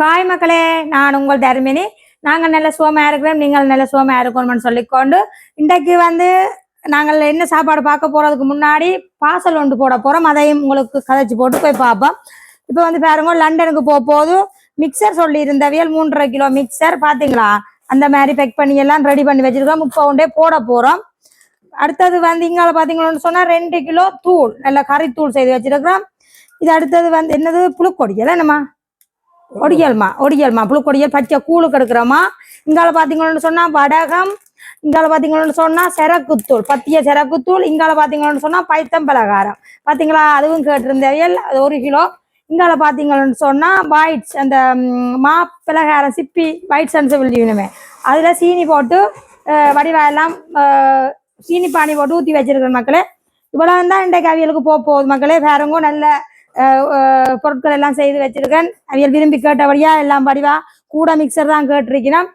காய் மக்களே நான் உங்கள் தர்மினி. நாங்கள் நல்ல சுகமாக இருக்கிறோம் நீங்கள் நல்ல சுகமாக இருக்கணும்னு சொல்லிக்கொண்டு இன்றைக்கு வந்து நாங்கள் என்ன சாப்பாடு பார்க்க போறதுக்கு முன்னாடி பாசல் ஒன்று போட போறோம். அதையும் உங்களுக்கு கதைச்சு போட்டு போய் பார்ப்போம். இப்போ வந்து பாருங்க லண்டனுக்கு போக போது மிக்சர் சொல்லியிருந்தவியல் மூன்றரை கிலோ மிக்சர் பாத்தீங்களா? அந்த மாதிரி பேக் பண்ணி எல்லாம் ரெடி பண்ணி வச்சுருக்கோம். இப்போ போட போறோம். அடுத்தது வந்து இங்கால பாத்தீங்கன்னு சொன்னா ரெண்டு கிலோ தூள் நல்ல கறித்தூள் செய்து வச்சிருக்கிறோம். இது அடுத்தது வந்து என்னது? புழுக்கொடி. என்னம்மா ஒடியல்மா ஒடியல்மா. புழுக்கொடியல் பச்சை கூழு கெடுக்கிறோமா. இங்கால பாத்தீங்கன்னு சொன்னா வடகம் இங்கால பாத்தீங்கன்னு சொன்னா செரக்குத்தூள் பத்திய செரக்குத்தூள் இங்கால பாத்தீங்கன்னு சொன்னா பைத்தம் பலகாரம். பாத்தீங்களா? அதுவும் கேட்டிருந்தவையல் அது ஒரு கிலோ. இங்கால பாத்தீங்கன்னு சொன்னா பைட்ஸ் அந்த மா பலகாரம் சிப்பி பைட்ஸ் அண்ட் சொல்லிவிடுமே அதுல சீனி போட்டு வடிவாயெல்லாம் சீனி பானி போட்டு ஊத்தி வச்சிருக்கிற மக்களே. இவ்வளோ தான் இன்றைக்கு அவியலுக்கு போக போகுது மக்களே. வேறங்க நல்ல பொருட்கள் எல்லாம் செய்து வச்சிருக்கேன். அவியல் விரும்பி கேட்டபடியா எல்லாம் படிவா. கூட மிக்சர் தான் கேட்டிருக்கிறோம்.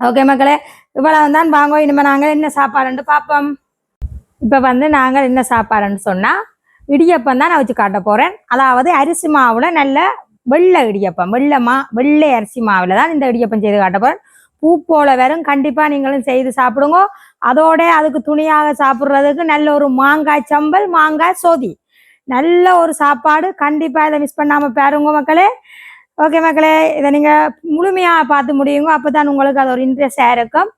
ஓகே மக்களே இவ்வளவு தான் வாங்க இனிமே நாங்கள் என்ன சாப்பாடுன்னு பார்ப்போம். இப்போ வந்து நாங்கள் என்ன சாப்பாடுன்னு சொன்னா இடியப்பம் தான் நான் வச்சு காட்ட போறேன். அதாவது அரிசி மாவில் நல்ல வெள்ளை இடியப்பம். வெள்ளை மா வெள்ளை அரிசி மாவில் தான் இந்த இடியப்பம் செய்து காட்ட போகிறேன் பூ போல வெறும் கண்டிப்பாக நீங்களும் செய்து சாப்பிடுங்க. அதோட அதுக்கு துணியாக சாப்பிட்றதுக்கு நல்ல ஒரு மாங்காய் சம்பல் மாங்காய் சோதி. நல்ல ஒரு சாப்பாடு. கண்டிப்பாக இதை மிஸ் பண்ணாமல் பாருங்க மக்களே. ஓகே மக்களே இதை நீங்கள் முழுமையாக பார்த்து முடியுங்க. அப்பதான் உங்களுக்கு அது ஒரு இன்ட்ரெஸ்டாக இருக்கும்.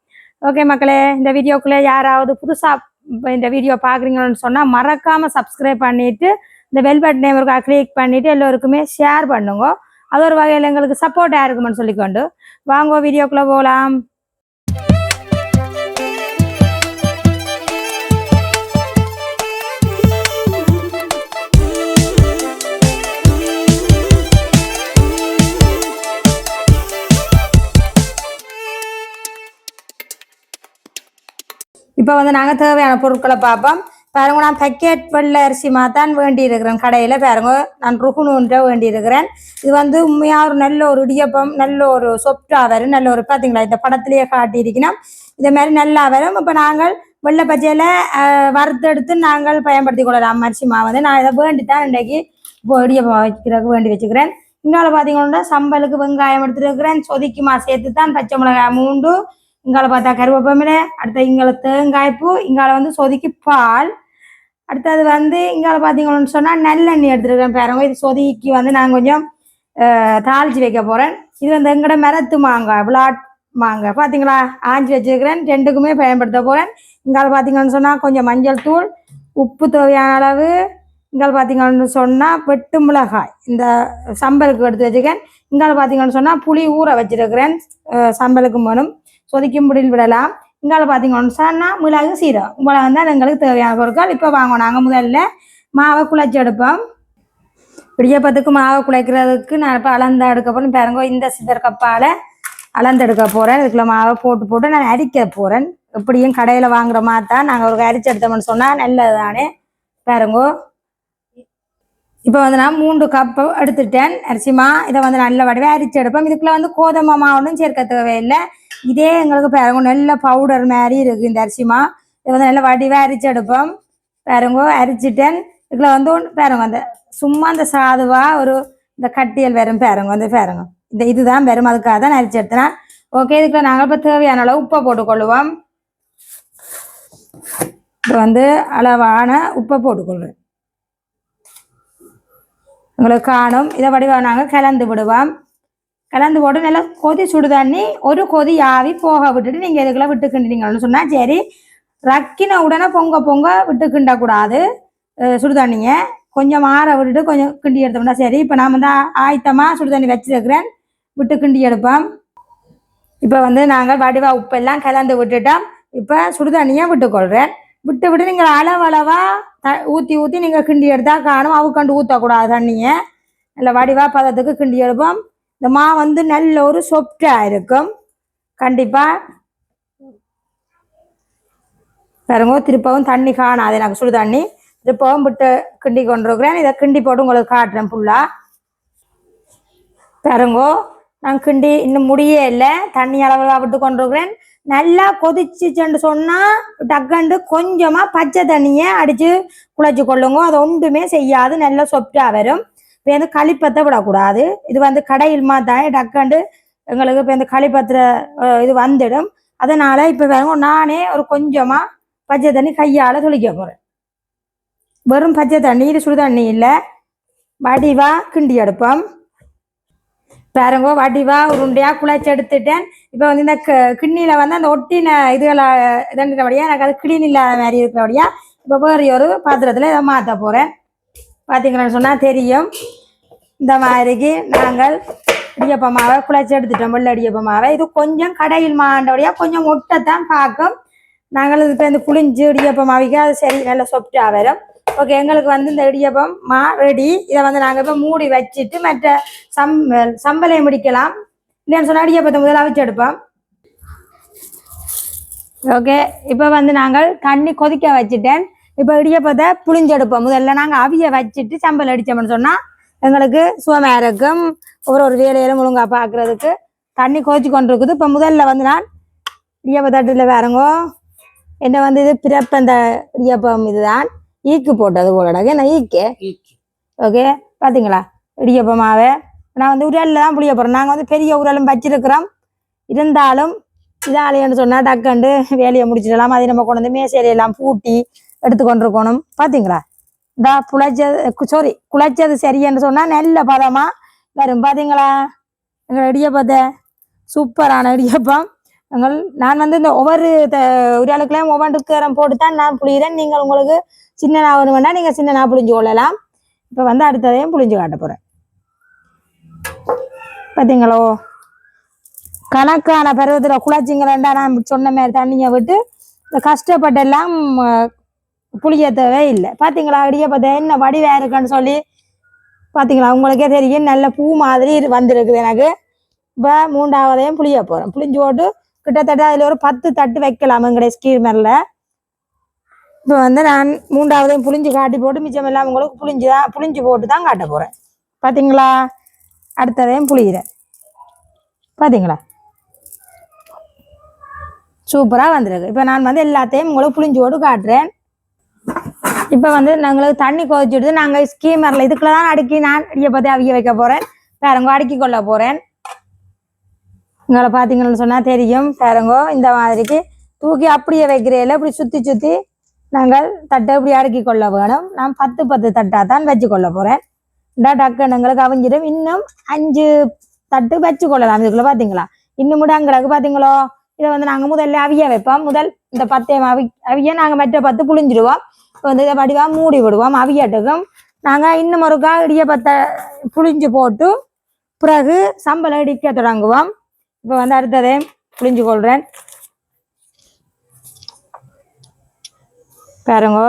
ஓகே மக்களே இந்த வீடியோக்குள்ளே யாராவது புதுசாக இந்த வீடியோ பார்க்குறீங்களோன்னு சொன்னால் மறக்காமல் சப்ஸ்கிரைப் பண்ணிவிட்டு இந்த பெல் பட்டனை ஒரு கிளிக் பண்ணிவிட்டு எல்லோருக்குமே ஷேர் பண்ணுங்க. அது ஒரு வகையில் எங்களுக்கு சப்போர்ட்டாக இருக்குமென்னு சொல்லிக்கொண்டு வாங்க வீடியோக்குள்ளே போகலாம் இப்போ வந்து நாங்கள் தேவையான பொருட்களை பார்ப்போம். பாருங்க நான் பக்கெட் வெள்ளை அரிசி தான் வேண்டி இருக்கிறேன் கடையில் பாருங்க நான் ருகுணுன்ற வேண்டி இருக்கிறேன் இது வந்து உண்மையாக ஒரு நல்ல ஒரு இடியப்பம் நல்ல ஒரு சொப்டா வரும் நல்ல ஒரு பார்த்தீங்களா இந்த படத்துலேயே காட்டியிருக்கணும். இதே மாதிரி நல்லா வரும். இப்போ நாங்கள் வெள்ளை பச்சையில் வறுத்தெடுத்து நாங்கள் பயன்படுத்தி கொள்ளலாம். அரிசி மாவு வந்து நான் இதை வேண்டி தான் இன்றைக்கு இப்போ இடியப்பம் வைக்கிறதுக்கு வேண்டி வச்சுக்கிறேன். இங்கால பார்த்தீங்கன்னா சம்பலுக்கு வெங்காயம் எடுத்துருக்கிறேன் சொதிக்குமா சேர்த்து தான் பச்சை மிளகாய் மூண்டு இங்கால பார்த்தா கருவேப்பமிலை அடுத்த இங்கால தேங்காய்ப்பூ இங்கால வந்து சொதிக்கு பால். அடுத்தது வந்து இங்கால பார்த்தீங்கன்னு சொன்னால் நல்லெண்ணெய் எடுத்துருக்கேன் பாருங்க. இது சொதிக்கு வந்து நான் கொஞ்சம் தாளிச்சு வைக்க போகிறேன் இது வந்து எங்கட மரத்து மாங்காய் விளாட் மாங்காய். பார்த்தீங்களா ஆஞ்சி வச்சுருக்கிறேன். ரெண்டுக்குமே பயன்படுத்த போகிறேன் இங்கால பார்த்தீங்கன்னு சொன்னால் கொஞ்சம் மஞ்சள் தூள் உப்பு தேவையான அளவு. இங்கால பார்த்தீங்கன்னு சொன்னால் வெட்டு மிளகாய் இந்த சம்பலுக்கு எடுத்து வச்சுருக்கேன். இங்கால பார்த்தீங்கன்னு சொன்னால் புளி ஊற வச்சிருக்கிறேன். சம்பலுக்கு வேணும். சொதிக்கும் முடியில் விடலாம் இங்கால பார்த்தீங்கன்னு சொன்னால் மிளகு சீரகம் இவ்வளோ வந்து எங்களுக்கு தேவையான பொருட்கள் இப்போ வாங்குவோம் நாங்கள் முதல்ல மாவை குழச்சி எடுப்போம் இடியப்பத்துக்கு மாவை குழைக்கிறதுக்கு நான் இப்போ அளந்து எடுக்க போகிறேன் பாருங்க இந்த சிதர் கப்பால் அளந்து எடுக்க போகிறேன் இதுக்குள்ள மாவை போட்டு போட்டு நான் அரிக்க போகிறேன் எப்படியும் கடையில் வாங்குற மாதிரி தான் நாங்கள் ஒரு அரிச்சு எடுத்தோம்னு சொன்னால் நல்லது தானே பாருங்கோ இப்போ வந்து நான் மூன்று கப்பு எடுத்துட்டேன். அரிசிமா இதை வந்து நல்ல வடிவே அரிச்சு எடுப்போம். இதுக்குள்ள வந்து கோதுமை மாவுன்னு சேர்க்க தேவையில்லை. இதே எங்களுக்கு பாருங்க நல்ல பவுடர் மாதிரி இருக்கு இந்த அரிசிமா. இதை வந்து நல்ல வடிவே அரிச்சு எடுப்போம். பாருங்க அரிச்சிட்டேன். இதுக்குள்ள வந்து ஒன்று பாருங்க அந்த சும்மா அந்த சாதுவா ஒரு இந்த கட்டியல் வெறும் பாருங்க வந்து பாருங்க. இந்த இதுதான் வெறும் அதுக்காக தான் அரிச்சு எடுத்தேன். ஓகே இதுக்குள்ள நாங்கள் இப்போ தேவையான அளவு உப்பை போட்டுக்கொள்ளுவோம். இப்போ வந்து அளவான உப்பை போட்டுக்கொள்கிறேன் உங்களுக்கு காணும். இதை வடிவா நாங்கள் கலந்து விடுவோம். கலந்து போட்டு நல்லா கொதி சுடு தண்ணி ஒரு கொதி ஆவி போக விட்டுட்டு நீங்கள் இதுக்குள்ள விட்டுக்கிண்டிங்கன்னு சொன்னால் சரி ரக்கின உடனே பொங்க பொங்க விட்டு கிண்டக்கூடாது அஹ் கொஞ்சம் மாற விட்டுட்டு கொஞ்சம் கிண்டி எடுத்தோம்னா சரி இப்போ நான் வந்து ஆயத்தமாக சுடுதண்ணி வச்சிருக்கிறேன். விட்டு கிண்டி எடுப்போம். இப்போ வந்து நாங்கள் வடிவா உப்பெல்லாம் கலந்து விட்டுட்டோம். இப்போ சுடு தண்ணியை விட்டுக்கொள்கிறேன் விட்டு விட்டு நீங்கள் அளவளவா த ஊற்றி ஊற்றி நீங்கள் கிண்டி எடுத்தால் காணும். அவுக்கண்டு ஊற்றக்கூடாது தண்ணியை. நல்ல வடிவாக பதத்துக்கு கிண்டி எடுப்போம். இந்த மா வந்து நல்ல ஒரு சொப்டாக இருக்கும். கண்டிப்பாக பாருங்க திருப்பவும் தண்ணி காணாது. எனக்கு சுடு தண்ணி. திருப்பவும் விட்டு கிண்டி கொண்டிருக்கிறேன். இதை கிண்டி போட்டு உங்களுக்கு காட்டுறேன் ஃபுல்லாக பாருங்கோ. நான் கிண்டி இன்னும் முடியே இல்லை. தண்ணி அளவில் விட்டு கொண்டிருக்கிறேன். நல்லா கொதிச்சுச்சுன்னு சொன்னால் டக்கண்டு கொஞ்சமாக பச்சை தண்ணியை அடித்து குழைச்சி கொள்ளுங்க. அது ஒன்றுமே செய்யாது. நல்லா சொப்டாக வரும். இப்போ வந்து களிப்பத்தை விடக்கூடாது. இது வந்து கடையில் மாத்தானே டக்கண்டு எங்களுக்கு இப்போ இந்த களிப்பத்திர இது வந்துடும். அதனால் இப்போ வேணும் நானே ஒரு கொஞ்சமாக பச்சை தண்ணி கையால் துளிக்க போகிறேன் வெறும் பச்சை தண்ணி இது சுடு தண்ணி இல்லை. வடிவாக கிண்டி எடுப்போம். பாருங்க வடிவா உருண்டையா குழைச்சி எடுத்துட்டேன். இப்போ வந்து இந்த க- கிண்ணியில வந்து அந்த ஒட்டின இதுகளை இதுன்றபடியா எனக்கு அது கிளீன் இல்லாத மாதிரி இருக்கிறபடியா இப்போ வேறு ஒரு பாத்திரத்தில் இதை மாற்ற போகிறேன் பார்த்தீங்கன்னு சொன்னால் தெரியும். இந்த மாதிரிக்கு நாங்கள் இடியப்ப மாவை குழைச்சி எடுத்துட்டோம். வெள்ளை இடியப்ப மாவை. இது கொஞ்சம் கடையில் மாண்டபடியா கொஞ்சம் ஒட்டத்தான் பார்க்கும். நாங்கள் இது இப்போ இந்த புளிஞ்சு இடியப்ப மாவிக்கு அது சரி நல்லா சொப்டாக வரும். ஓகே எங்களுக்கு வந்து இந்த இடியப்பம் மா ரெடி இதை வந்து நாங்கள் இப்போ மூடி வச்சுட்டு மற்ற சம் சம்பலை முடிக்கலாம். இல்லைன்னு சொன்னால் இடியப்பத்தை முதல்ல அவிச்சு எடுப்போம். ஓகே இப்போ வந்து நாங்கள் தண்ணி கொதிக்க வச்சுட்டேன். இப்போ இடியப்பத்தை புளிஞ்செடுப்போம் முதல்ல நாங்கள் அவிய வச்சுட்டு சம்பல் அடித்தோம்னு சொன்னால் எங்களுக்கு சுகமாக இருக்கும். ஒரு ஒரு வேலையிலும் ஒழுங்காக பார்க்குறதுக்கு தண்ணி கொதிச்சு கொண்டு இருக்குது இப்போ முதல்ல வந்து நான் இடியப்ப தட்டில் வேறங்கோ. என்ன வந்து இது பிறப்பந்த இடியப்பம் இதுதான். ஈக்கு போட்டது போலடாங்க நான் ஈக்கு? ஓகே பார்த்தீங்களா இடியப்பமாவே நான் வந்து உரலில் தான் புளிய போகிறேன் நாங்கள் வந்து பெரிய உரலும் வச்சிருக்கிறோம். இருந்தாலும் இதாலேன்னு சொன்னால் டக்கண்டு வேலையை முடிச்சிடலாம். அதை நம்ம கொண்டு வந்து மேசையில எல்லாம் பூட்டி எடுத்து கொண்டிருக்கணும். பார்த்தீங்களா இந்த புழைச்சது சாரி குழைச்சது சரியன்னு சொன்னால் நல்ல பதமாக வரும். பார்த்தீங்களா எங்கள் இடியப்பத்தை? சூப்பரான இடியப்பம். எங்கள் நான் வந்து இந்த ஒவ்வொரு த உரலுக்குலாம் ஒவ்வொன்றுக்கு போட்டு தான் நான் புளிகிறேன் நீங்கள் உங்களுக்கு சின்ன நான் வேணுமெண்டா நீங்கள் சின்ன நான் புளிஞ்சு கொள்ளலாம். இப்போ வந்து அடுத்ததையும் புளிஞ்சு காட்ட போகிறேன் பார்த்தீங்களோ கணக்கான பருவத்தில் குழச்சிங்களேண்டா நான் சொன்ன மாதிரி தண்ணியை விட்டு இந்த கஷ்டப்பட்டெல்லாம் அஹ், புளிய தேவை இல்லை. பார்த்தீங்களா அடியே பார்த்தா என்ன வடிவா இருக்குன்னு சொல்லி பார்த்தீங்களா உங்களுக்கே தெரியும். நல்ல பூ மாதிரி வந்திருக்குது எனக்கு. இப்போ மூன்றாவதையும் புளிய போகிறேன் புளிஞ்சு போட்டு கிட்டத்தட்ட அதில் ஒரு பத்து தட்டு வைக்கலாம் எங்களுடைய ஸ்கீமரில் இப்போ வந்து நான் மூன்றாவதையும் புளிஞ்சு காட்டி போட்டு மிச்சம் எல்லாம் உங்களுக்கு புளிஞ்சு தான் புளிஞ்சு போட்டு தான் காட்ட போகிறேன் பார்த்தீங்களா அடுத்ததையும் புளிகிறேன் பார்த்தீங்களா சூப்பராக வந்திருக்கு. இப்போ நான் வந்து எல்லாத்தையும் உங்களுக்கு புளிஞ்சு போட்டு காட்டுறேன். இப்போ வந்து நாங்களுக்கு தண்ணி கொதிச்சுடுது. நாங்கள் ஸ்கீமரில் இதுக்குள்ள தான் அடுக்கி நான் அடியை பற்றி அவிய வைக்க போகிறேன் பேரங்கோ அடுக்கி கொள்ள போகிறேன் உங்களை பார்த்தீங்கன்னு சொன்னால் தெரியும். பேரங்கோ இந்த மாதிரிக்கு தூக்கி அப்படியே வைக்கிறேன் இப்படி சுற்றி சுற்றி நாங்கள் தட்டை இப்படி அடுக்கி கொள்ள வேணும். நான் பத்து பத்து தட்டாக தான் வச்சு கொள்ள போகிறேன் இந்த டக்குனுங்களுக்கு அவிஞ்சிடும் இன்னும் அஞ்சு தட்டு வச்சு கொள்ளலாம். இதுக்குள்ள பார்த்தீங்களா இன்னும் கூட அங்கடக்கு பார்த்தீங்களோ இதை வந்து நாங்கள் முதல்ல அவிய வைப்போம். முதல் இந்த பத்தையும் அவி அவிய நாங்கள் மற்ற பத்து புளிஞ்சிடுவோம் இப்போ வந்து இதை வடிவாக மூடி விடுவோம். அவியட்டுக்கும். நாங்கள் இன்னும் ஒருக்கா இடியப்பத்தை புளிஞ்சு போட்டு பிறகு சம்பளம் இடிக்க தொடங்குவோம். இப்போ வந்து அடுத்ததே புளிஞ்சு கொள்கிறேன் பாருங்க.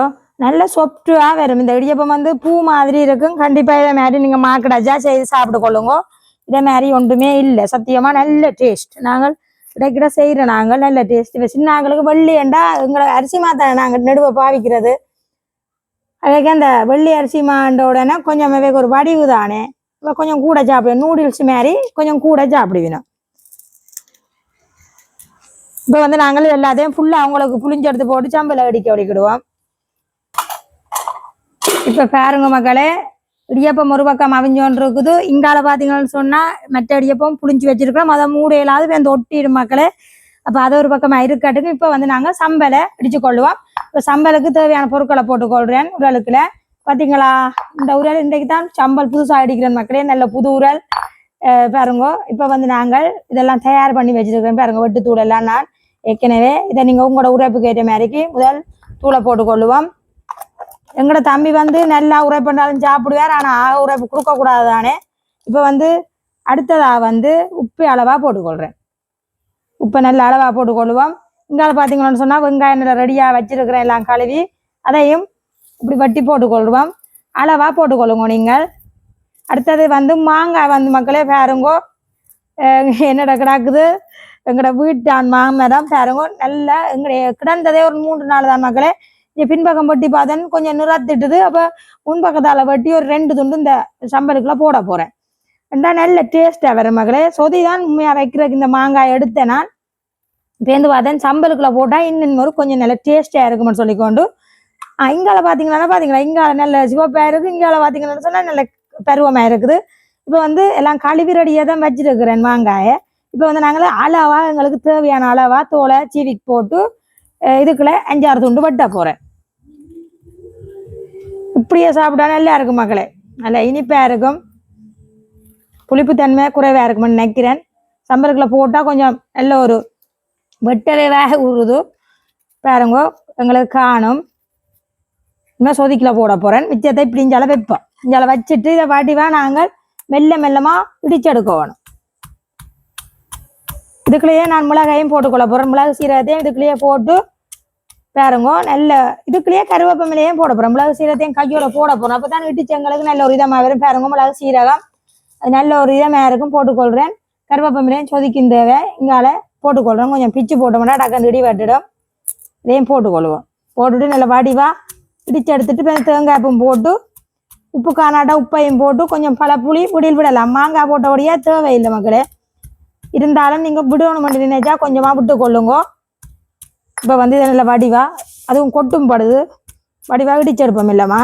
நல்ல சொப்டுவா வரும். இந்த இடியப்பம் வந்து பூ மாதிரி இருக்கும். கண்டிப்பாக இதை மாதிரி நீங்கள் மாக்கடாச்சா செய்து சாப்பிட்டு கொள்ளுங்க. இதே மாதிரி ஒன்றுமே இல்லை. சத்தியமா நல்ல டேஸ்ட் நாங்கள் கிடைக்கிட செய்கிற நாங்கள் நல்ல டேஸ்ட் வச்சு சின்ன வெள்ளி ஏண்டா எங்களை அரிசி மாத்தான நாங்கள் நடுவை பாவிக்கிறது. அதுக்கு அந்த வெள்ளி அரிசி மாண்ட உடனே கொஞ்சம் ஒரு வடிவு தானே. இப்போ கொஞ்சம் கூட சாப்பிடுவேன் நூடுல்ஸ் மாதிரி கொஞ்சம் கூட சாப்பிடுவேன் இப்போ வந்து நாங்கள் எல்லாத்தையும் ஃபுல்லாக அவங்களுக்கு புளிஞ்செடுத்து போட்டு சம்பளம் அடிக்க அடிக்கிடுவோம் இப்போ பாருங்க மக்களே இடியப்பம் ஒரு பக்கம் அவிஞ்சோன்னு இருக்குது. இங்கால பார்த்தீங்கன்னு சொன்னால் மற்ற இடியப்பம் புளிஞ்சு வச்சிருக்கிறோம். அதை மூடையிலாவது வந்து ஒட்டிடும் மக்களே. அப்போ அதை ஒரு பக்கமாக இருக்கட்டுக்கு இப்போ வந்து நாங்கள் சம்பலை இடிச்சு கொள்ளுவோம். இப்போ சம்பலுக்கு தேவையான பொருட்களை போட்டுக்கொள்கிறேன் உரலுக்குள்ள பார்த்தீங்களா இந்த உரல் இன்றைக்கு தான் சம்பல் புதுசாக அடிக்கிறேன் மக்களே. நல்ல புது உரல். பாருங்கோ பாருங்க இப்போ வந்து நாங்கள் இதெல்லாம் தயார் பண்ணி வச்சிருக்கிறேன் பாருங்க வெட்டு தூள் எல்லாம் நான் ஏற்கனவே இதை நீங்கள் உங்களோட உரைப்புக்கு ஏற்ற மாதிரிக்கு முதல் தூளை போட்டுக்கொள்ளுவோம் எங்களோட தம்பி வந்து நல்லா உரைப்புண்டாலும் சாப்பிடுவார் ஆனால் உரை உரைப்பு கொடுக்கக்கூடாது தானே இப்போ வந்து அடுத்ததாக வந்து உப்பு அளவாக போட்டுக்கொள்கிறேன் உப்பை நல்ல அளவாக போட்டுக்கொள்வோம். இங்கால பார்த்தீங்கன்னு சொன்னால் வெங்காயம் நல்லா ரெடியாக வச்சிருக்கிறேன் எல்லாம் கழுவி. அதையும் இப்படி வட்டி போட்டுக்கொள்வோம். அளவாக போட்டுக்கொள்ளுங்க நீங்கள். அடுத்தது வந்து மாங்காய் வந்து மக்களே பாருங்கோ. என்னடா கிடக்குது? எங்களோட வீட்டான் மாமரம் பாருங்கோ. நல்லா எங்களுடைய கிடந்ததே ஒரு மூன்று நாள் தான் மக்களே. பின்பக்கம் வெட்டி பார்த்தேன் கொஞ்சம் நிறத்திட்டுது. அப்போ முன்பக்கத்தால் வெட்டி ஒரு ரெண்டு துண்டு இந்த சம்பலுக்குள்ள போட போறேன். ரெண்டா நல்ல டேஸ்டா வரும் மகளே. சொதி தான் உண்மையாக வைக்கிறதுக்கு இந்த மாங்காய் எடுத்தேன் நான் பேந்து பார்த்தேன் சம்பலுக்குள்ள போட்டா இன்னும் ஒரு கொஞ்சம் நல்ல டேஸ்டா இருக்கும்னு சொல்லிக்கொண்டு. இங்கால பாத்தீங்கன்னா பார்த்தீங்களா இங்கால நல்ல சிவப்பாக இருக்குது இங்கால பார்த்தீங்கன்னா சொன்னால் நல்ல பருவமாக இருக்குது. இப்போ வந்து எல்லாம் கழுவி ரெடியாக தான் வச்சிருக்கிறேன் மாங்காயை. இப்போ வந்து நாங்கள் அளவா எங்களுக்கு தேவையான அளவா தோலை சீவிக்கு போட்டு இதுக்குள்ள அஞ்சாறு துண்டு வெட்ட போகிறேன் இப்படியே சாப்பிட்டா நல்லா இருக்கும் மக்களே. நல்லா இனிப்பாக இருக்கும். புளிப்புத்தன்மை குறைவாக இருக்கும்னு நினைக்கிறேன். சம்பருக்குள்ள போட்டால் கொஞ்சம் நல்ல ஒரு வெட்டவே வேக உருது. பாருங்க எங்களுக்கு காணும். இன்னும் சொதிக்கல போட போகிறேன் மிச்சத்தை இப்படி இஞ்சால வைப்போம். இஞ்சால வச்சுட்டு இதை வாட்டிவா நாங்கள் மெல்ல மெல்லமாக இடிச்செடுக்க வேணும் இதுக்குள்ளேயே நான் மிளகாயும் போட்டுக்கொள்ள போகிறேன் மிளகு சீரகத்தையும் இதுக்குள்ளேயே போட்டு பாருங்க நல்ல இதுக்குள்ளேயே கருவேப்பமிலையும் போட போகிறோம் மிளகு சீரகத்தையும் கையோட போட போகிறோம் அப்போ தான் இடிச்சங்களுக்கு நல்ல ஒரு இதமாக வரும். பாருங்க மிளகு சீரகம். அது நல்ல ஒரு இதமாக இருக்கும் போட்டுக்கொள்கிறேன் கருவேப்பமிலையும் சொதிக்கும் தேவை. இங்கால போட்டுக்கொள்கிறோம் கொஞ்சம் பிச்சு போட்டோம்னா டக்குன்னு இடி வெட்டிடும் இதையும் போட்டுக்கொள்வோம். போட்டுட்டு நல்ல வடிவா இடிச்சு எடுத்துட்டு தேங்காய்ப்பும் போட்டு உப்பு காணாட்டா உப்பையும் போட்டு கொஞ்சம் பல புளி புடியில் விடலாம். மாங்காய் போட்டபடியே தேவையில்லை மக்களே. இருந்தாலும் நீங்கள் விடணும் நினைச்சா கொஞ்சமாக விட்டு கொள்ளுங்க இப்போ வந்து நல்ல வடிவா அதுவும் கொட்டும் படுது. வடிவா இடிச்செடுப்போம் இல்லைம்மா.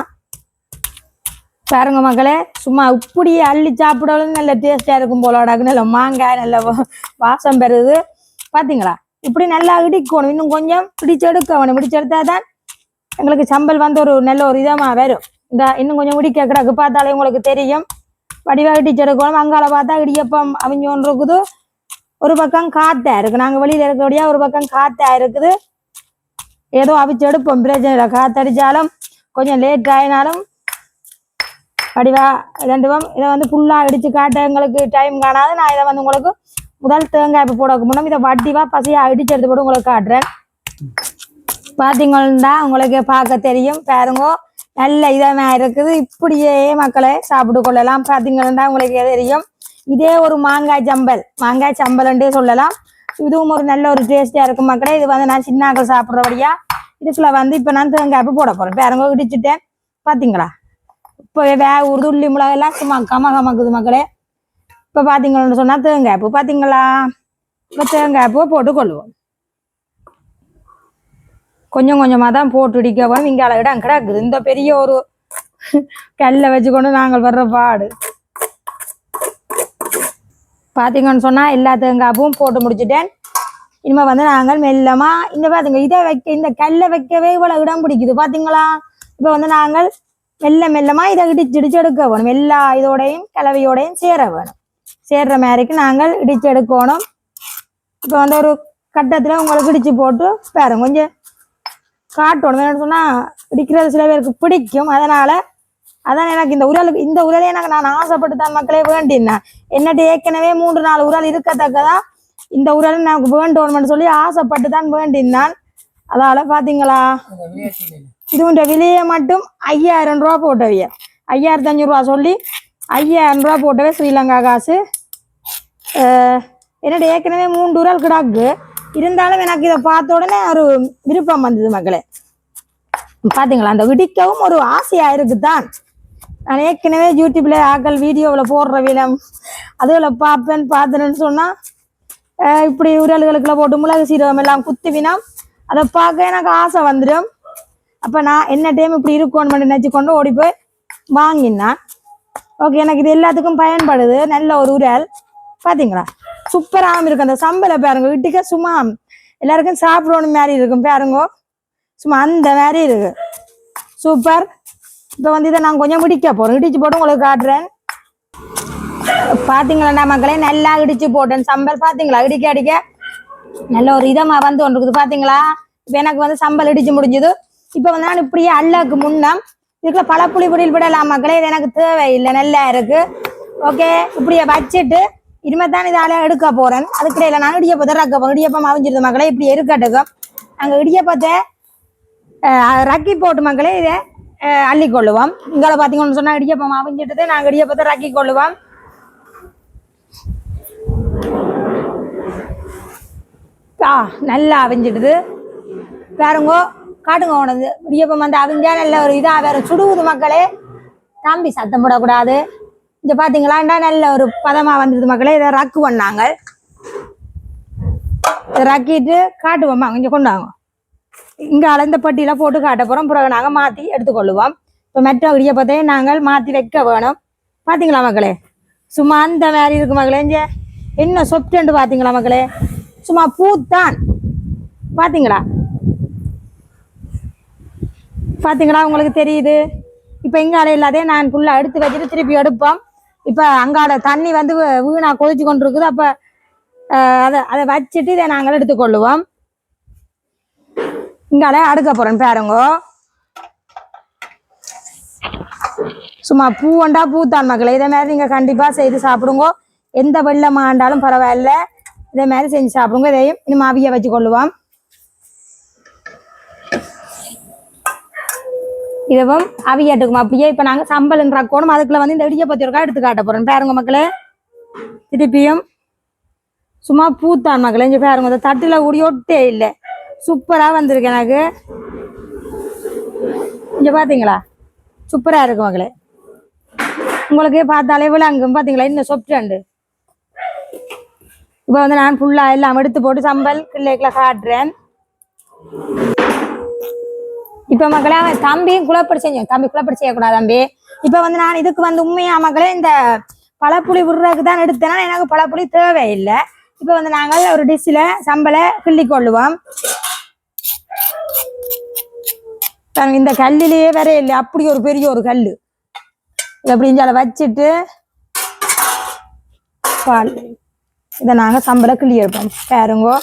பாருங்க மக்களே சும்மா இப்படியே அள்ளி சாப்பிடவும் நல்ல டேஸ்டாக இருக்கும் போலடாக்கு நல்ல மாங்காய் நல்ல வாசம் பெறுது. பார்த்தீங்களா இப்படி நல்லா இடிக்கணும். இன்னும் கொஞ்சம் இடிச்சு எடுக்க வேணும். இடிச்சு தான் எங்களுக்கு சம்பல் வந்து ஒரு நல்ல ஒரு இதமாக வரும். இந்த இன்னும் கொஞ்சம் இடிக்க கிடக்கு. பார்த்தாலே உங்களுக்கு தெரியும். வடிவாக இடிச்சு எடுக்கணும். அங்கால பார்த்தா இடியப்பம் அவிஞ்சோன்னு இருக்குது. ஒரு பக்கம் காத்தா இருக்கு. நாங்க வெளியில இருக்கக்கூடிய ஒரு பக்கம் காத்தா இருக்குது. ஏதோ அவிச்சு எடுப்போம். பிரச்சனை இல்லை காத்தடிச்சாலும் கொஞ்சம் லேட் ஆயினாலும் வடிவா ரெண்டுவம் இதை வந்து ஃபுல்லாக அடிச்சு காட்ட எங்களுக்கு டைம் காணாது. நான் இதை வந்து உங்களுக்கு முதல் தேங்காய் இப்போ போட முன்னும் இதை வட்டிவா பசையாக அடிச்சு எடுத்து போட்டு உங்களுக்கு காட்டுறேன். பார்த்தீங்கன்னா உங்களுக்கு பார்க்க தெரியும். பாருங்க நல்ல இதமாக இருக்குது. இப்படியே மக்களை சாப்பிட்டு கொள்ளலாம். பார்த்தீங்கன்னா உங்களுக்கு தெரியும். இதே ஒரு மாங்காய் சம்பல். மாங்காய் சம்பல்ன்றே சொல்லலாம். இதுவும் ஒரு நல்ல ஒரு டேஸ்டியாக இருக்கும் மக்களே. இது வந்து நான் சின்னாக்கள் சாப்பிட்றபடியா இதுக்குள்ள வந்து இப்போ நான் தேங்காய் போட போகிறேன் பேரங்க இடிச்சுட்டேன். பார்த்தீங்களா இப்போ வே உருது துள்ளி மிளகாய் எல்லாம் சும்மா கம கமக்குது மக்களே. இப்போ பார்த்தீங்கன்னு சொன்னால் தேங்காய் பூ பார்த்தீங்களா இப்போ தேங்காய் பூ போட்டு கொள்ளுவோம் கொஞ்சம் கொஞ்சமாக தான் போட்டு இடிக்க வேணும் இங்கே இடம் கிடக்குது. இந்த பெரிய ஒரு கல்லை வச்சுக்கொண்டு நாங்கள் வர்ற பாடு. பார்த்தீங்கன்னு சொன்னால் எல்லா போட்டு முடிச்சுட்டேன். இனிமேல் வந்து நாங்கள் மெல்லமாக இந்த பார்த்துங்க இதை வைக்க இந்த கல்லை வைக்கவே இவ்வளோ இடம் பிடிக்குது பார்த்தீங்களா இப்போ வந்து நாங்கள் மெல்ல மெல்லமாக இதை இடிச்சு இடிச்சு எடுக்க வேணும். எல்லா இதோடையும் கலவையோடையும் சேர வேணும். சேர்ற மாதிரிக்கு நாங்கள் இடிச்சு எடுக்கணும் இப்போ வந்து ஒரு கட்டத்தில் உங்களுக்கு இடிச்சு போட்டு பாருங்க கொஞ்சம் காட்டணும். வேணும்னு சொன்னால் இடிக்கிறது சில பேருக்கு பிடிக்கும். அதனால் அதான் எனக்கு இந்த உரலுக்கு இந்த உரலே எனக்கு நான் ஆசைப்பட்டு தான் மக்களே வேண்டினேன். என்னட்டு ஏற்கனவே மூன்று நாலு உரல் இருக்கத்தக்கதா இந்த உரல் எனக்கு வேண்டோம்னு சொல்லி ஆசைப்பட்டு தான் வேண்டினான். அதால பாத்தீங்களா? இதுன்ற விலையை மட்டும் ஐயாயிரம் ரூபா போட்டவைய. ஐயாயிரத்தி அஞ்சூறு ரூபா சொல்லி ஐயாயிரம் ரூபா போட்டவே ஸ்ரீலங்கா காசு. என்னோட ஏற்கனவே மூன்று உரல் கிடாக்கு. இருந்தாலும் எனக்கு இதை பார்த்த உடனே ஒரு விருப்பம் வந்தது மக்களே. பாத்தீங்களா? அந்த விடிக்கவும் ஒரு ஆசையா இருக்குதான். நான் ஏற்கனவே யூடியூப்ல ஆக்கள் வீடியோவில் போடுற விலம் அதுகளை பார்ப்பேன் பார்த்தேன்னு சொன்னால் இப்படி உரல்களுக்குள்ள போட்டு மிளகு சீரகம் எல்லாம் குத்துவினா அதை பார்க்க எனக்கு ஆசை வந்துடும். அப்போ நான் என்ன டைம் இப்படி இருக்கணும்னு நினச்சி கொண்டு ஓடி போய் வாங்கினேன் ஓகே எனக்கு இது எல்லாத்துக்கும் பயன்படுது நல்ல ஒரு உரல். பார்த்தீங்களா சூப்பராகவும் இருக்கும் அந்த சம்பளை பாருங்க வீட்டுக்கே சும்மா எல்லாருக்கும் சாப்பிடணும் மாதிரி இருக்கும். பாருங்க சும்மா அந்த மாதிரி இருக்கு. சூப்பர் இப்போ வந்து இதை நான் கொஞ்சம் இடிக்க போகிறேன் இடிச்சு போட்டு உங்களுக்கு காட்டுறேன். பாத்தீங்களா மக்களே நல்லா இடிச்சு போட்டேன். சம்பல் பார்த்தீங்களா இடிக்க அடிக்க நல்ல ஒரு இதமாக வந்து ஒன்று இருக்குது. பார்த்தீங்களா இப்போ எனக்கு வந்து சம்பல் இடிச்சு முடிஞ்சது. இப்போ வந்து நான் இப்படியே அல்லாக்கு முன்னம் இதுக்குள்ள பல புளி பொடியில் விடலாம் மக்களே. இது எனக்கு தேவையில்லை. நல்லா இருக்கு. ஓகே? இப்படியே வச்சுட்டு இனிமே தான் இதால எடுக்க போறேன். அதுக்கிடையில நான் இடியப்பத்தை ரக்க போகிறேன் இடியப்பம் அவிஞ்சிருது மக்களே. இப்படி இருக்கட்டுக்கும் நாங்கள் இடியப்பத்தை ரக்கி போட்டு மக்களே இதை அள்ளி கொள்ளுவோம் இங்கே பார்த்தீங்கன்னு சொன்னால் இடியப்பம் அவிஞ்சிட்டு நாங்கள் இடியப்பத்தை ரக்கி கொள்ளுவோம் ஆ நல்லா அவிஞ்சிடுது பாருங்கோ காட்டுங்க உனது இடியப்பம் வந்து அவிஞ்சா நல்ல ஒரு இதாக வேற சுடுவுது மக்களே தம்பி சத்தம் போடக்கூடாது இங்கே பார்த்தீங்களாண்டா நல்ல ஒரு பதமாக வந்துடுது மக்களே இதை ரக்கு பண்ணாங்க இதை ரக்கிட்டு காட்டுவோம்மா கொஞ்சம் கொண்டு வாங்க இங்கே அளந்த பட்டியல போட்டு காட்ட போகிறோம் பிறகு நாங்கள் மாற்றி எடுத்துக்கொள்ளுவோம். இப்போ மெட்ட இடியப்பத்தையும் நாங்கள் மாற்றி வைக்க வேணும். பாத்தீங்களா மக்களே? சும்மா அந்த மாதிரி இருக்கு மக்களே. இங்க என்ன சொப்டண்டு பாத்தீங்களா மக்களே? சும்மா பூத்தான். பாத்தீங்களா? பாத்தீங்களா? உங்களுக்கு தெரியுது. இப்போ இங்கால இல்லாதே நான் ஃபுல்லாக எடுத்து வச்சுட்டு திருப்பி எடுப்போம். இப்போ அங்கால தண்ணி வந்து வீணா கொதிச்சு கொண்டு இருக்குது அப்போ அதை அதை வச்சுட்டு இதை நாங்கள் எடுத்துக்கொள்ளுவோம். இங்கால அடுக்க போகிறோம் பாருங்க. சும்மா பூவண்டா பூத்தான் மக்களை. இதே மாதிரி நீங்கள் கண்டிப்பாக செய்து சாப்பிடுங்க. எந்த வெள்ளமா ஆண்டாலும் பரவாயில்ல. இதே மாதிரி செஞ்சு சாப்பிடுங்க. இதையும் இனிமே அவிய வச்சு கொள்ளுவோம். இதுவும் அவியட்டுக்கும் அப்படியே இப்போ நாங்கள் சம்பளம் ரக்கணும். அதுக்குள்ள வந்து இந்த இடிய பத்தி ஒருக்கா எடுத்து காட்ட போகிறோம் பாருங்க மக்களே. திருப்பியும் சும்மா பூத்தான் மக்களே. இங்கே பாருங்க இந்த தட்டில் கூடி ஒட்டே இல்லை. சூப்பராக வந்திருக்கு எனக்கு. இங்கே பார்த்தீங்களா சூப்பராக இருக்கும் மகளே உங்களுக்கு பார்த்த அளவில் அங்கே பார்த்தீங்களா இன்னும் சொப்டாண்டு இப்போ வந்து நான் ஃபுல்லாக எல்லாம் எடுத்து போட்டு சம்பல் கிள்ளைக்குள்ள காட்டுறேன். இப்போ மக்களே அவன் தம்பியும் குழப்படி செஞ்சோம் தம்பி குழப்படி செய்யக்கூடாது தம்பி. இப்போ வந்து நான் இதுக்கு வந்து உண்மையா மக்களே இந்த பழப்புளி விடுறதுக்கு தான் எடுத்தேன்னா எனக்கு பழப்புளி தேவையில்லை. இப்போ வந்து நாங்கள் ஒரு டிஷ்ஷில் சம்பளை கிள்ளி கொள்ளுவோம். பாருங்க, இந்த கல்லிலேயே வேற இல்லை. அப்படி ஒரு பெரிய ஒரு கல் எப்படி இஞ்சால வச்சுட்டு பால். இதை நாங்கள் சம்பளம் கிள்ளி எடுப்போம். பாருங்கோ.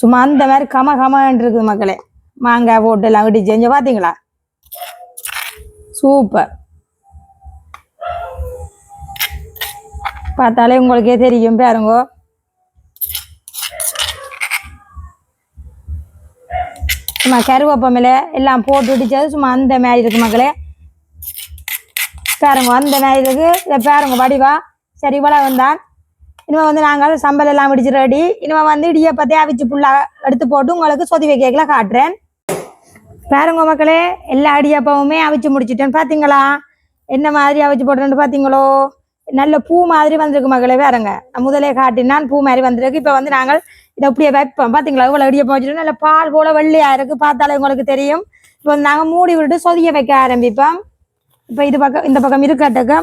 சும்மா அந்த மாதிரி கம கமன்னு இருக்குது மக்களே. மாங்காய் போட்டு எல்லாம் இடிச்சு செஞ்சு பார்த்தீங்களா? சூப்பர். பார்த்தாலே உங்களுக்கே தெரியும். பாருங்கோ. சும்மா கருவேப்பமில எல்லாம் போட்டு விடிச்சது சும்மா அந்த மாதிரி இருக்கு மக்களே. பாருங்க அந்த மாதிரி இருக்கு. இதை பாருங்க வடிவா. சரி இவ்வளவு வந்தான் இனிமே வந்து நாங்கள் சம்பல் எல்லாம் இடிச்சு ரெடி இனிமே வந்து இடியப்பத்தையும் அவிச்சு புல்லா எடுத்து போட்டு உங்களுக்கு சொதி வைக்கல காட்டுறேன். பாருங்க மக்களே எல்லா இடியப்பவுமே அவிச்சு முடிச்சிட்டேன். பார்த்தீங்களா என்ன மாதிரி அவிச்சு போட்டேன்னு பார்த்தீங்களோ நல்ல பூ மாதிரி வந்திருக்கு மகளே வேறங்க. முதலே காட்டினான் பூ மாதிரி வந்திருக்கு. இப்போ வந்து நாங்கள் இதை அப்படியே வைப்போம். பாத்தீங்களா? இவ்வளோ இடியப்பம் போச்சுட்டு நல்ல பால் போல வெள்ளையா இருக்கு. பார்த்தாலே உங்களுக்கு தெரியும். இப்போ வந்து நாங்கள் மூடி விட்டு சொதிய வைக்க ஆரம்பிப்போம். இப்போ இது பக்கம் இந்த பக்கம் இருக்கட்டுக்கு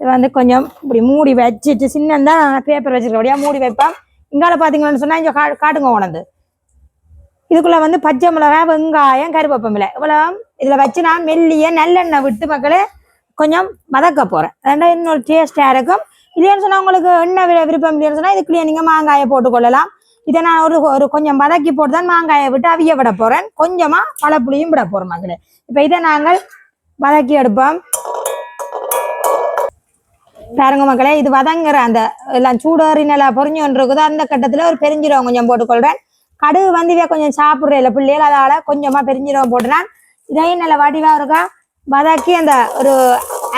இது வந்து கொஞ்சம் இப்படி மூடி வச்சுட்டு சின்னந்தான் பேப்பர் வச்சிருக்கபடியா மூடி வைப்போம். இங்கால பார்த்தீங்கன்னு சொன்னா இங்கே கா காட்டுங்க உணர்ந்து இதுக்குள்ள வந்து பச்சை மிளகாய் வெங்காயம் கருவேப்பமில்லை இவ்வளோ இதில் வச்சு நான் மெல்லிய நல்லெண்ணெய் விட்டு மக்களே கொஞ்சம் வதக்க போகிறேன் ரெண்டாவது இன்னொரு டேஸ்டா இருக்கும். இல்லைன்னு சொன்னால் உங்களுக்கு என்ன விருப்பம் இல்லைன்னு சொன்னால் இதுக்குள்ளேயே நீங்கள் மாங்காயை போட்டுக்கொள்ளலாம் இதை நான் ஒரு ஒரு கொஞ்சம் வதக்கி போட்டு தான் மாங்காயை விட்டு அவிய விட போகிறேன் கொஞ்சமாக பழப்புளியும் விட போகிறோம் மக்களே இப்போ இதை நாங்கள் வதக்கி எடுப்போம். பாருங்க மக்களே இது வதங்குற அந்த எல்லாம் சூடாரி நல்லா பொறிஞ்சு கொண்டு இருக்குதோ அந்த கட்டத்தில் ஒரு பெருஞ்சீரகம் கொஞ்சம் போட்டுக்கொள்றேன் கடுகு வந்து கொஞ்சம் சாப்பிட்ற இல்லை பிள்ளைகள் அதால கொஞ்சமாக பெருஞ்சீரகம் போட்டுறேன் இதையும் நல்ல வடிவாக இருக்கா? வதக்கி அந்த ஒரு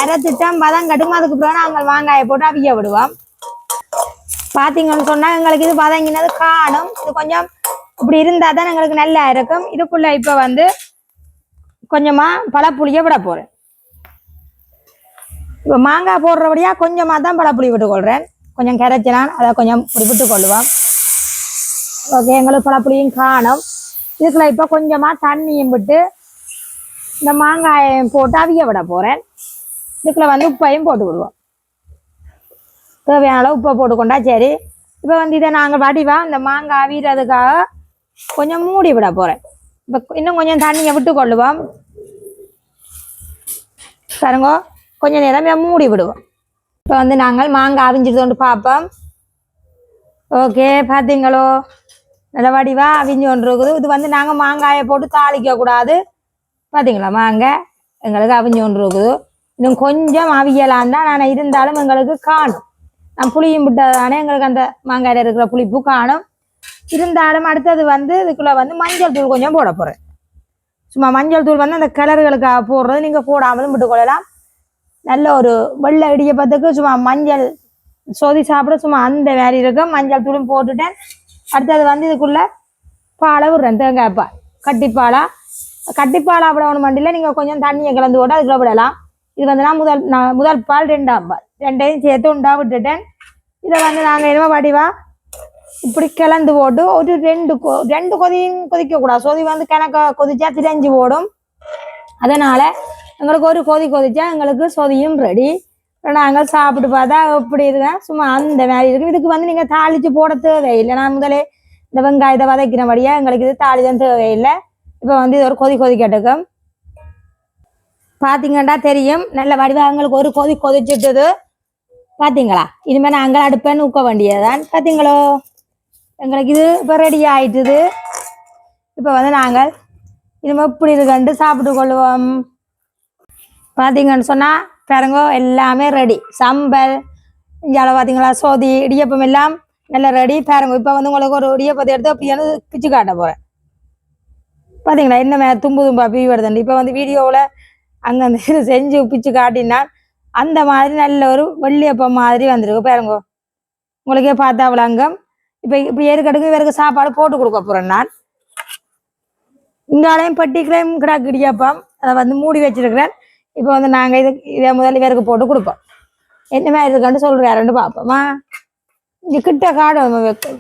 அரை திட்டம் வதம் கட்டும் அதுக்கு பிறகு நாங்கள் மாங்காயை போட்டு அவிய விடுவோம். பார்த்தீங்கன்னு சொன்னால் எங்களுக்கு இது வதங்கினது காணும். இது கொஞ்சம் இப்படி இருந்தால் தான் எங்களுக்கு நல்லா இருக்கும். இதுக்குள்ள இப்போ வந்து கொஞ்சமாக பழப்புளியை விட போகிறேன் இப்போ மாங்காய் போடுறபடியாக கொஞ்சமாக தான் பழப்புளி விட்டுக்கொள்கிறேன் கொஞ்சம் கரைச்சினான் அதை கொஞ்சம் இப்படி விட்டுக்கொள்ளுவோம் ஓகே எங்களுக்கு பழப்புளியும் காணும். இதுக்குள்ள இப்போ கொஞ்சமாக தண்ணியும் விட்டு இந்த மாங்காயம் போட்டு அவிய விட போகிறேன் இதுக்குள்ள வந்து உப்பையும் போட்டு விடுவோம். தேவையான அளவு உப்பை போட்டுக்கொண்டா சரி. இப்போ வந்து இதை நாங்கள் வடிவா இந்த மாங்காய் அவியறதுக்காக கொஞ்சம் மூடி விட போகிறேன் இப்போ இன்னும் கொஞ்சம் தண்ணியை விட்டு கொள்ளுவோம். பாருங்க கொஞ்சம் நேரம் மூடி விடுவோம். இப்போ வந்து நாங்கள் மாங்காய் அவிஞ்சிட்டு பார்ப்போம். ஓகே பார்த்தீங்களோ நல்ல வடிவா அவிஞ்சு கொண்டு இருக்குது இது வந்து நாங்கள் மாங்காயை போட்டு தாளிக்க கூடாது பார்த்தீங்களா மாங்காய் எங்களுக்கு அவிஞ்சு கொண்டு இருக்குது. இன்னும் கொஞ்சம் அவியலாம் தான். நான் இருந்தாலும் எங்களுக்கு காணும். நான் புளியும் விட்டதானே எங்களுக்கு அந்த மாங்காயில் இருக்கிற புளிப்பு காணும். இருந்தாலும் அடுத்தது வந்து இதுக்குள்ளே வந்து மஞ்சள் தூள் கொஞ்சம் போட போகிறேன் சும்மா மஞ்சள் தூள் வந்து அந்த கிளறுகளுக்காக போடுறது நீங்கள் போடாமலும் விட்டுக்கொள்ளலாம் நல்ல ஒரு வெள்ளை இடியப்பத்துக்கு சும்மா மஞ்சள் சொதி சாப்பிட சும்மா அந்த மாதிரி இருக்கும். மஞ்சள் தூளும் போட்டுட்டேன். அடுத்தது வந்து இதுக்குள்ளே பாலை விடுறேன் தேங்காய் பால் கட்டிப்பாலாக கட்டிப்பால் விடணும் மண்டியில் நீங்கள் கொஞ்சம் தண்ணியை கலந்து போட்டு அதுக்குள்ள விடலாம். இது வந்து நான் முதல் நான் முதல் பால் ரெண்டாம் பால். ரெண்டையும் சேர்த்து உண்டா விட்டுட்டேன். இதை வந்து நாங்கள் என்ன வடிவா இப்படி கிளந்து போட்டு ஒரு ரெண்டு கொ ரெண்டு கொதியும் கொதிக்க கூடாது. சொதி வந்து கிணக்க கொதிச்சா திரைஞ்சு போடும். அதனால எங்களுக்கு ஒரு கொதி கொதிச்சா எங்களுக்கு சொதியும் ரெடி நாங்கள் சாப்பிட்டு பார்த்தா எப்படி இருக்கேன் சும்மா அந்த மாதிரி இருக்கும். இதுக்கு வந்து நீங்கள் தாளிச்சு போட தேவையில்லை. நான் முதலே இந்த வெங்காயத்தை வதக்கிறபடியா எங்களுக்கு இது தாளிதான் தேவையில்லை. இப்போ வந்து இது ஒரு கொதி கொதிக்கட்டுக்கும் பார்த்தீங்கன்னா தெரியும். நல்ல வடிவா எங்களுக்கு ஒரு கொதி கொதிச்சுட்டுது. பார்த்தீங்களா இனிமேல் நாங்கள் அடுப்பேன்னு ஊக்க வேண்டியதுதான். பார்த்தீங்களோ எங்களுக்கு இது இப்போ ரெடி ஆயிட்டுது. இப்போ வந்து நாங்கள் இனிமேல் இப்படி இருக்கண்டு சாப்பிட்டு கொள்வோம். பார்த்தீங்கன்னு சொன்னால் பாருங்க எல்லாமே ரெடி சம்பல் இங்கே பார்த்தீங்களா சோதி இடியப்பம் எல்லாம் நல்லா ரெடி பாருங்க இப்போ வந்து உங்களுக்கு ஒரு இடியப்பத்தை எடுத்து அப்படியே பிச்சு காட்ட போகிறேன் பார்த்தீங்களா என்ன தும்பு தும்பா பீ வருதுண்டு இப்போ வந்து வீடியோவில் அங்கே அந்த இது செஞ்சு பிச்சு காட்டினா அந்த மாதிரி நல்ல ஒரு வெள்ளியப்பம் மாதிரி வந்திருக்கு. பாருங்க. உங்களுக்கே பார்த்தா விளங்கம். இப்போ இப்படி ஏற்கடுக்கு இவருக்கு சாப்பாடு போட்டு கொடுக்க போகிறேன் நான். இங்காலையும் பட்டிக்கலையும் கிடாக்கு இடியாப்பம் அதை வந்து மூடி வச்சிருக்கிறேன். இப்போ வந்து நாங்கள் இது இதை முதல்ல இவருக்கு போட்டு கொடுப்போம். என்ன மாதிரி இருக்கான்னு சொல்கிறாருன்னு பார்ப்போமா? இங்கே கிட்ட காடு வைக்க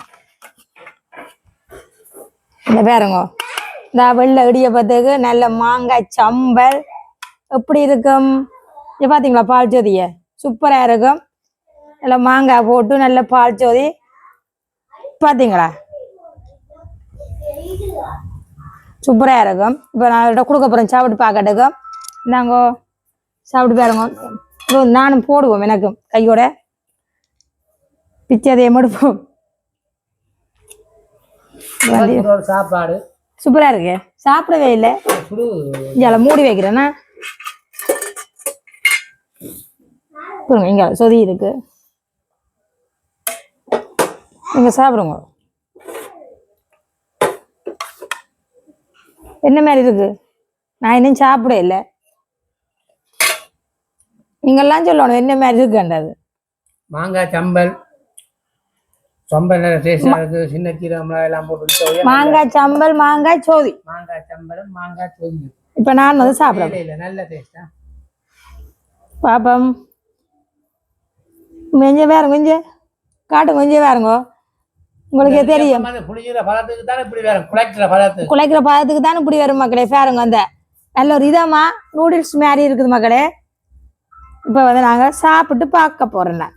இந்த பாருங்க. இந்த வெள்ளை இடியப்பத்துக்கு நல்ல மாங்காய் சம்பல். எப்படி இருக்கும்? இது பார்த்தீங்களா பால் ஜோதிய? சூப்பராக இருக்கும். நல்ல மாங்காய் போட்டு நல்ல பால் ஜோதி. பார்த்தீங்களா சூப்பராக இருக்கும். இப்போ நான் கொடுக்க போகிறேன் சாப்பிட்டு பார்க்கட்டுக்கும் இந்தாங்கோ சாப்பிட்டு பாருங்க. நானும் போடுவோம் எனக்கும் கையோட. பிச்சை அதே எடுப்போம். சாப்பாடு. சூப்பரா இருக்கு. சாப்பிடவே இல்லை. சுடு இங்கே மூடி வைக்கிறேன்னா. இங்க சொதி இருக்கு. நீங்க சாப்பிடுங்க. என்ன மாதிரி இருக்கு? நான் இன்னும் சாப்பிட இல்லை. நீங்கெல்லாம் சொல்லணும் என்ன மாதிரி இருக்குன்றது. மாங்காய் சம்பல் சம்பல் டேஸ்டாக சின்ன கீரை மிளகாய் எல்லாம் போட்டு மாங்காய் சம்பல் மாங்காய் சோதி. மாங்காய் சம்பல் மாங்காய் தொங்கி இப்போ நான் வந்து சாப்பிடுறேன். இல்லை நல்ல டேஸ்டா பாப்பம். கொஞ்சம் வேற கொஞ்சம் காட்டு கொஞ்சம் வேறுங்க. உங்களுக்கே தெரியும். தானே இப்படி குழைக்கிற குலைக்கிற பாதத்துக்கு தானே இப்படி வரும் மக்களே பாருங்க அந்த. நல்ல ஒரு இதமா நூடுல்ஸ் மாதிரி இருக்குது மக்களே. இப்போ வந்து நாங்கள் சாப்பிட்டு பார்க்க நான்.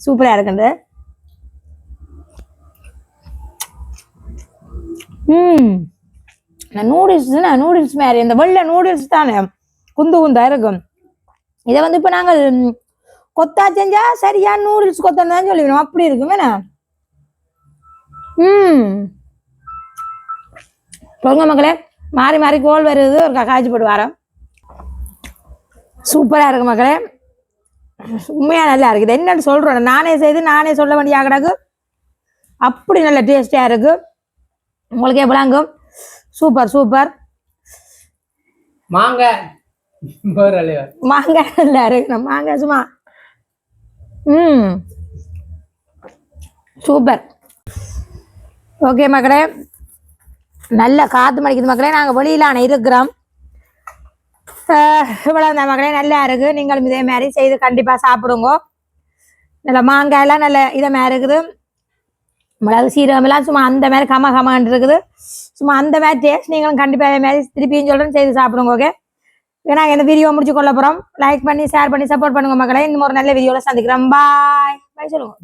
சூப்பராக இருக்குது ம். நூடுல்ஸ் நூடுல்ஸ் மாதிரி இந்த வெள்ளை நூடுல்ஸ் தானே? குந்து குந்தா இருக்கும். இதை வந்து இப்போ நாங்கள் கொத்தா செஞ்சா சரியா நூடுல்ஸ் கொத்தன்னு தான் அப்படி இருக்கும் வேணா ம். பொங்க மக்களே மாறி மாறி கோல் வருது. ஒரு காய்ச்சி போட்டு சூப்பராக இருக்கு மக்களே. உண்மையாக நல்லா இருக்குது. என்னன்னு சொல்கிறோம் நானே செய்து நானே சொல்ல வேண்டிய கிடக்கு அப்படி நல்ல டேஸ்டியாக இருக்குது உங்களுக்கே விளங்கும். Super super. இல்லையா? மாங்காய் நல்லா இருக்கு நம்ம மாங்காய் சும்மா. ம். சூப்பர். ஓகே மக்களே. நல்ல காற்று மடிக்குது மக்களே. நாங்கள் வெளியிலான இருக்கிறோம். இவ்வளோ இந்த மக்களே. நல்லா இருக்கு. நீங்களும் இதே மாதிரி செய்து கண்டிப்பாக சாப்பிடுங்க. நல்ல மாங்காயெல்லாம் நல்ல இதை மாதிரி இருக்குது. மிளகு சீரகமெல்லாம் சும்மா அந்த மாதிரி கம கமான் இருக்குது. சும்மா அந்த மாதிரி டேஸ்ட் நீங்களும் கண்டிப்பாக இதே மாதிரி திருப்பியும் சொல்கிறேன் செய்து சாப்பிடுங்க ஓகே ஏன்னா இந்த வீடியோ முடிச்சு கொள்ள போகிறோம் லைக் பண்ணி ஷேர் பண்ணி சப்போர்ட் பண்ணுங்க மக்களை. இந்த ஒரு நல்ல வீடியோவில் சந்திக்கிறோம். பாய் பாய் சொல்லுங்க.